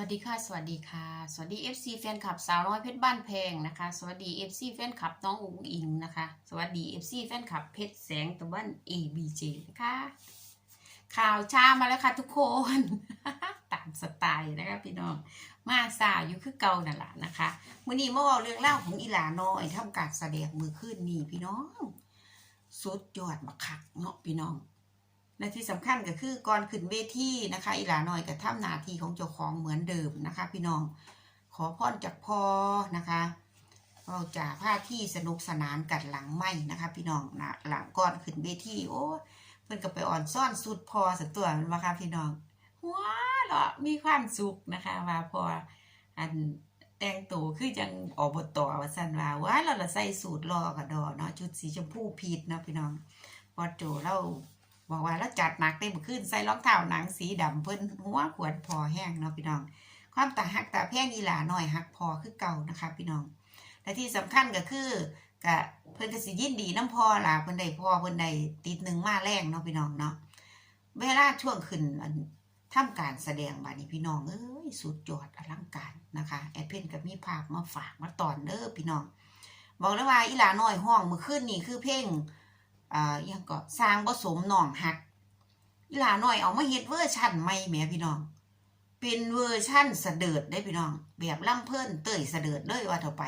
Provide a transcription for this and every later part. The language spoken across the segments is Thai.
วัสดีค่ะ สวัสดีค่ะ สวัสดี FC แฟนคลับสาวน้อยเพชรบ้านแพงนะคะ สวัสดี FC แฟนคลับน้องอุ๋งอิงนะคะ สวัสดี FC แฟนคลับเพชรแสงตะวัน ABJ นะคะ ข่าวช้ามาแล้วค่ะทุกคน ตามสไตล์นะคะพี่น้อง มาซาอยู่คือเก่านั่นแหละนะคะมื่อนี้มาเอาเรื่องเล่าของอีหลาน้อยทำการแสดงมือขึ้นนี่พี่น้อง สุดยอดบักคักเนาะพี่น้อง และที่สำคัญก็คือก่อนขึ้นเวทีนะคะอีหลาหน้อยก็ทำหน้าทีของเจ้าของเหมือนเดิมนะคะ พี่น้องขอพรจากพ่อนะคะเราจะพาที่สนุกสนานกันหลังไม่นะคะ พี่น้องนะหลังก่อนขึ้นเวทีโอ้เพิ่นก็ไปอ่อนซ่อนสุดพอสัตัวมันมาค่ะพี่น้องว้าเหรอมีความสุขนะคะว่าพออันแต่งตัวคือจังออบทตว่าสันว่าว้าเราละใส่สูตรรอกับดอเนาะชุดสีชมพูพีชเนาะพี่น้องพอโจเรา บอกว่าแล้วจัดหนักเต็มขึ้นใส่รองเท้าหนังสีดำเพิ่นหัวขวดพอแห้งเนาะพี่น้อง ความตาหักตาแพงอีหลาหน่อยหักพอคือเก่านะคะ พี่น้องและที่สำคัญก็คือกะเพิ่นก็สิยินดีน้ำพอล่ะเพิ่นได้พอเพิ่นได้ติดหนึ่งมาแรงเนาะพี่น้องเนาะเวลาช่วงขึ้นอันทำการแสดงบานี้พี่น้องเอ้ยสุดยอดอลังการนะคะแอดเพิ่นก็มีภาพมาฝากมาตอนเด้อพี่น้อง บอกเลยว่าอีหลาน้อยห้องมื้อคืนนี่คือเพลง อ่าอิหยังก็สร้างผสมหนองหักอีหลาหน่อยเอามาเฮ็ดเวอร์ชั่นใหม่แหมพี่น้อง เป็นเวอร์ชั่นเสดิร์ดได้พี่น้อง แบบล่ำเพิ่นเตยเสดิร์ดเลยว่าเท่าไป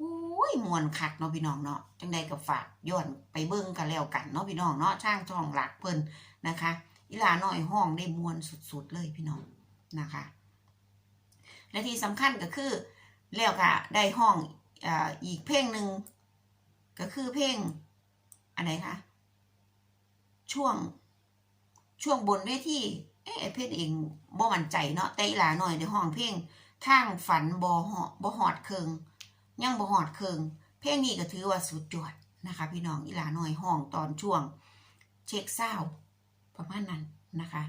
อุ้ยมวนคักเนาะพี่น้องเนาะจังใดก็ฝากย้อนไปเบิ่งกันแล้วกันเนาะพี่น้องเนาะช่างช่องหลักเพิ่นนะคะอีหลาหน่อยห้องได้มวนสุดๆเลยพี่น้องนะคะ และที่สำคัญก็คือแล้วก็ได้ห้องอ่าอีกเพลงหนึ่งก็คือเพลง อันไหนคะช่วงช่วงบนเวทีเอ๊ะเพชรเองบ่มั่นใจเนาะแต่อีหลาหน่อยในห้องเพลงทางฝันบ่หาะบ่หอดเคิงยังบ่หอดเคิงเพลงนี้ก็ถือว่าสุดยอดนะคะ พี่น้องอีหลาหน่อยห้องตอนช่วง เช็คเศร้าประมาณนั้นนะคะ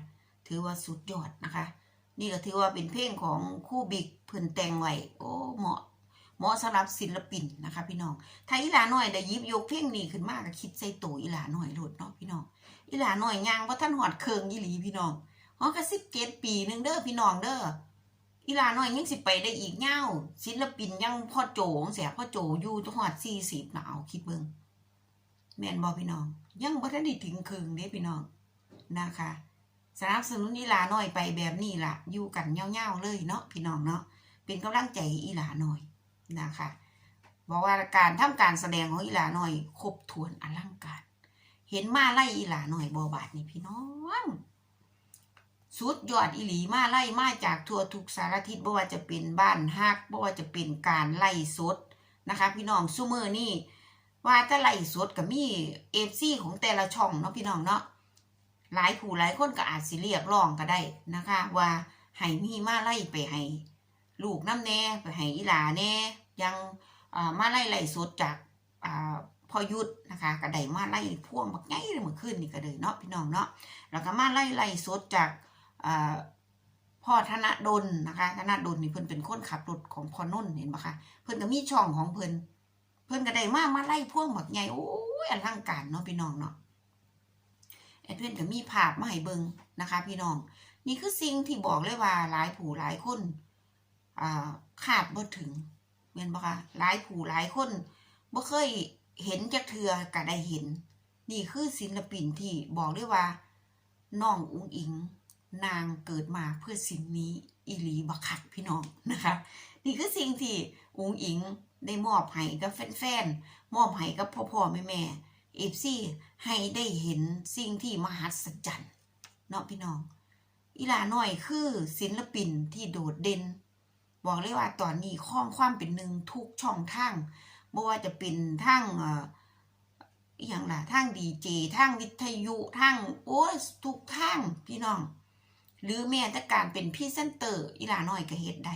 ถือว่าสุดยอดนะคะ นี่ก็ถือว่าเป็นเพลงของคู่บิ๊กเพิ่นแต่งไว้โอ้เหมาะ เหมาะสำหรับศิลปินนะคะ พี่น้อง ถ้าอีหลาน้อยได้ยิบยกเพลงนี้ขึ้นมาก็คิดใส่ตัวอีหลาหน้อยโลดเนาะพี่น้อง อีหลาหน้อยย่างว่าท่านหอดเคิงยี่หลีพี่น้องฮอกระสิบเกตปีหนึ่งเด้อพี่น้องเด้ออีหลาหน้อยยังสิไปได้อีกเง่าศิลปินยังพ่อโจงเสียพ่อโจอยู่ตัวหอดสี่สิบหนาวคิดเบิ่งแม่นบอพี่น้อง ยังบ่ทันได้ถึงเคิงเด้พี่น้องนะคะสนับสนุนอีหลาหน้อยไปแบบนี้ล่ะ อยู่กันเง่าๆเลยเนาะพี่น้องเนาะเป็นกำลังใจอีหลาหน้อย นะคะบอกว่าการทำการแสดงของอีหลาหน่อย ครบถ้วนอลังการ เห็นมาไล่อีหลาหน่อยบอบาดนี่พี่น้องสุดยอดอีหลีมาไล่มาจากทั่วทุกสารทิศบ่ว่าจะเป็นบ้านฮักบ่ว่าจะเป็นการไล่สดนะคะ พี่น้องซูเมอร์นี่ว่าจะไล่สดกับมีเอฟซีของแต่ละช่องเนาะพี่น้องเนาะหลายผู้หลายคนก็อาจสิเรียกร้องก็ได้นะคะ ว่าให้มีมาไล่ไปให้ ลูกน้ำแน่ไปให้อีหลาแน่ยังมาไล่ไล่สดจากพอยุทธนะคะก็ไดมาไล่พ่วงบักไงเลยเมื่อคืนนี่ก็เลยเนาะพี่น้องเนาะแล้วก็มาไล่ไล่สดจากพ่อธนดลนะคะธนดลนี่เพิ่นเป็นคนขับรถของพ่อนุ่นเห็นปะคะเพิ่นก็มีช่องของเพิ่นเพิ่นก็ได้มามาไล่พ่วงบักไงโอ้ยอลังการเนาะพี่น้องเนาะแอดเวนก็มีภาพมาให้เบิ่งนะคะ พี่น้อง นี่คือสิ่งที่บอกเลยว่าหลายผู้หลายคน ขาดบ่ถึงเม่นบ่คะหลายผู้หลายคนบ่เคยเห็นจักเทือก็ได้เห็น นี่คือศิลปินที่บอกได้ว่าน้องอุ้งอิง นางเกิดมาเพื่อสิ่งนี้อีหลีบักคักพี่น้องนะคะ นี่คือสิ่งที่อุ้งอิงได้มอบให้กับแฟนๆมอบให้กับพ่อๆแม่ๆเอฟซีให้ได้เห็นสิ่งที่มหัศจรรย์เนาะพี่น้องอีลาน้อยคือศิลปินที่โดดเด่น บอกเลยว่าตอนนี้ข้องความเป็นหนึ่งทุกช่องทางไม่ว่าจะเป็นทางอย่างล่ะทางดีเจทางวิทยุทางโอ้ทุกทางพี่น้อง หรือแม้แต่การเป็นพรี่เซนเตอร์อีหลาน้อยก็เฮ็ดได้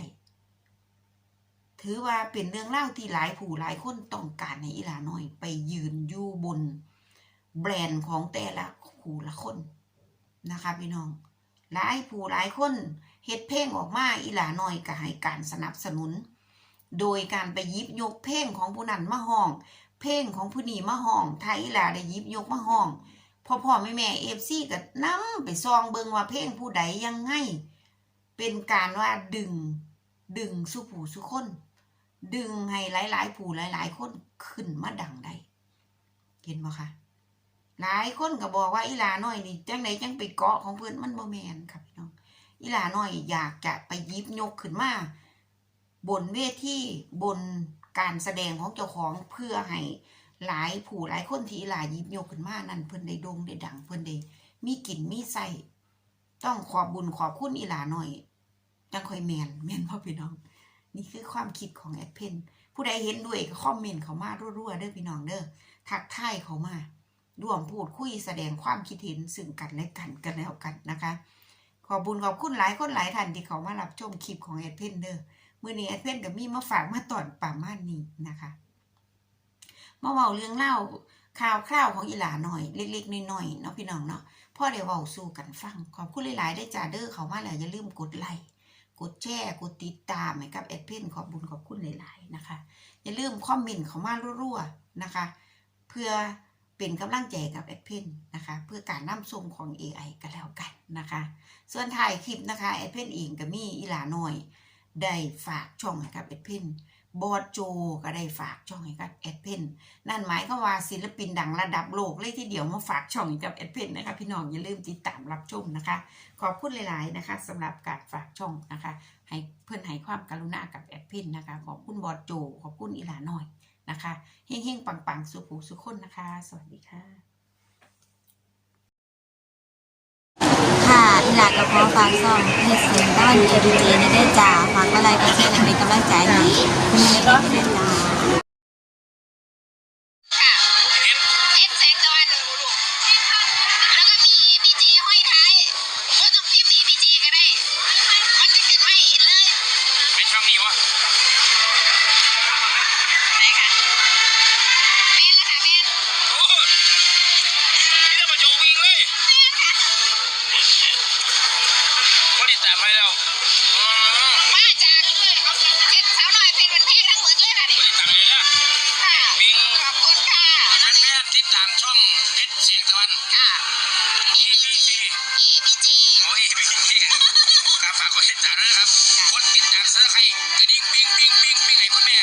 ถือว่าเป็นเรื่องเล่าที่หลายผู้หลายคนต้องการให้อีหลาน้อยไปยืนอยู่บนแบรนด์ของแต่ละผู้ละคนนะคะพี่น้อง หลายผู้หลายคน เฮ็ดเพลงออกมาอีหลาน้อยก็ให้การสนับสนุน โดยการไปยิบยกเพลงของผู้นั้นมาห้อง เพลงของผู้นี้มาห้องถ้าอีหลาได้ยิบยกมาห้องพ่อพ่อแม่แม่เอฟซีก็นํไปซองเบิงว่าเพลงผู้ใดยังไงเป็นการว่าดึงดึงสุผู้สุคน ดึงให้หลาย ๆ ผู้หลาย ๆ คนขึ้นมาดังได้เห็นบ่คะหลายคนก็บอกว่าอีหลาน้อยนี่จังไหนจังไปเกาะของเพื่อนมันบ่แมนครับพี่น้อง อีหลาน้อยอยากจะไปยิบยกขึ้นมาบนเวทีบนการแสดงของเจ้าของเพื่อให้หลายผู้หลายคนที่อีหลายิบยกขึ้นมานั่นเพิ่อนได้ดงได้ดังเพิ่อนได้มีกลิ่นมีไส้ต้องขอบบุญขอบคุณอีหลาน้อยจังคอยแมนแมนพ่อพี่น้อง นี่คือความคิดของแอดเพนผู้ใดเห็นด้วยก็คอมเมนต์เขามารั่วๆเด้อพี่น้องเด้อทักทายเขามาร่วมพูดคุยแสดงความคิดเห็นซึ่งกันและกันกันแล้วกันนะคะ ขอบุญขอบคุณหลายคนหลายท่านที่เขามารับชมคลิปของแอดเพนเด้อมื่อนี้แอดเพนก็มีมาฝากมาตอนป่าม่านนี้นะคะมาเว้าเรื่องเล่าข่าวคราวของอีหลาหน่อยเล็กๆน้อยๆเนาะพี่น้องเนาะพ่อได้เว้าสู่กันฟัง ขอบคุณหลายๆได้จ้าเด้อเขามาแล้วอย่าลืมกดไลค์กดแชร์กดติดตามให้กับแอดเพนขอบบุญขอบคุณหลายๆนะคะ อย่าลืมคอมเมนต์เขามารัวๆนะคะ เพื่อ เป็นกำลังใจกับแอดเพนนะคะ เพื่อการนำส่งของ AI กันแล้วกันนะคะ ส่วนถ่ายคลิปนะคะแอดเพนเองก็มีอีหลาหน่อย ได้ฝากช่องให้กับแอดเพนบอดโจก็ได้ฝากช่องให้กับแอดเพนนั่นหมายความว่าศิลปินดังระดับโลกเลยทีเดียวมาฝากช่องให้กับแอดเพนนะคะพี่น้องอย่าลืมติดตามรับชมนะคะ ขอบคุณหลาย ๆ นะคะสำหรับการฝากช่องนะคะ ให้เพื่อนให้ความกรุณากับแอดเพนนะคะ ขอบคุณบอดโจ ขอบคุณอีหลาหน่อย นะคะเฮงๆ ปังๆ สุขูสุขคนนะคะ สวัสดีค่ะ ค่ะอีหลากับพ่อฝากซ่องเฮ็ดเสียงด้านเอดีเจในได้จ้าฝากอะไรก็เช่นเป็นกำลังใจให้มีเฮ็ดเป็นลา แฟนๆติดตามช่องเพชรเสียงตะวัน ค่ะ ABC EBG โอ้ย ABC ครับฝากกดติดตามด้วยนะครับกดติดตามซับสไครต์กระดิ่งปิ้งปิ้งปิ้งปิ้งให้คุณแม่